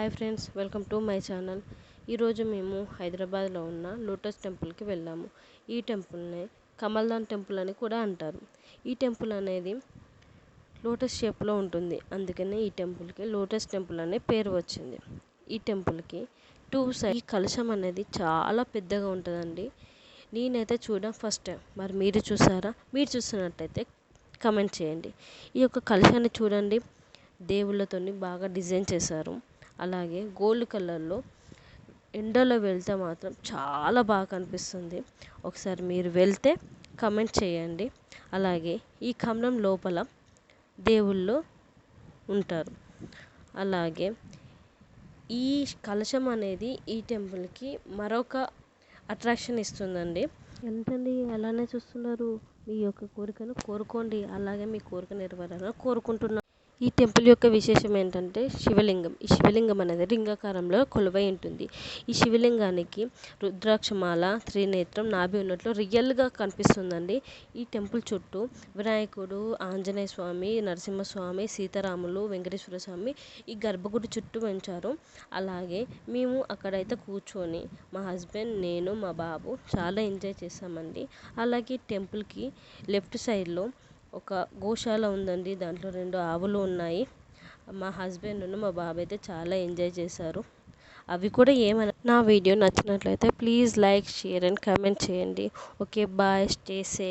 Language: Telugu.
Hi friends welcome to my channel. ఈరోజు మేము హైదరాబాద్లో ఉన్న లోటస్ టెంపుల్కి వెళ్ళాము ఈ టెంపుల్ని కమల్దాన్ టెంపుల్ అని కూడా అంటారు. ఈ టెంపుల్ అనేది లోటస్ షేప్లో ఉంటుంది. అందుకనే ఈ టెంపుల్కి లోటస్ టెంపుల్ అనే పేరు వచ్చింది. ఈ టెంపుల్కి టూ సైడ్ ఈ కలశం అనేది చాలా పెద్దగా ఉంటుందండి. నేనైతే చూడడం ఫస్ట్ టైం. మరి మీరు చూసారా? మీరు చూస్తున్నట్టయితే కమెంట్ చేయండి. ఈ యొక్క కలశాన్ని చూడండి. దేవుళ్ళతోని బాగా డిజైన్ చేశారు. అలాగే గోల్డ్ కలర్లో ఎండలో వెళ్తే మాత్రం చాలా బాగా కనిపిస్తుంది. ఒకసారి మీరు వెళ్తే కమెంట్ చేయండి. అలాగే ఈ కమలం లోపల దేవుళ్ళు ఉంటారు. అలాగే ఈ కలశం అనేది ఈ టెంపుల్కి మరొక అట్రాక్షన్ ఇస్తుందండి. ఎంతండి అలానే చూస్తున్నారు? మీ యొక్క కోరికను కోరుకోండి. అలాగే మీ కోరిక నెరవేరాలని కోరుకుంటున్నాను ఈ టెంపుల్ యొక్క విశేషం ఏంటంటే శివలింగం. ఈ శివలింగం అనేది లింగాకారంలో కొలువై ఉంటుంది. ఈ శివలింగానికి రుద్రాక్షమాల త్రినేత్రం నాభి ఉన్నట్లు రియల్గా కనిపిస్తుందండి. ఈ టెంపుల్ చుట్టూ వినాయకుడు ఆంజనేయ స్వామి నరసింహస్వామి సీతారాములు వెంకటేశ్వర స్వామి ఈ గర్భగుడి చుట్టూ ఉంచారు. అలాగే మేము అక్కడైతే కూర్చొని మా హస్బెండ్ నేను మా బాబు చాలా ఎంజాయ్ చేసామండి అలాగే టెంపుల్కి లెఫ్ట్ సైడ్లో ఒక గోశాల ఉందండి. దాంట్లో రెండు ఆవులు ఉన్నాయి. మా హస్బెండ్ మా బాబు అయితే చాలా ఎంజాయ్ చేశారు. అవి కూడా ఏమైనా నా వీడియో నచ్చినట్లయితే please like share and comment చేయండి. Okay bye stay safe.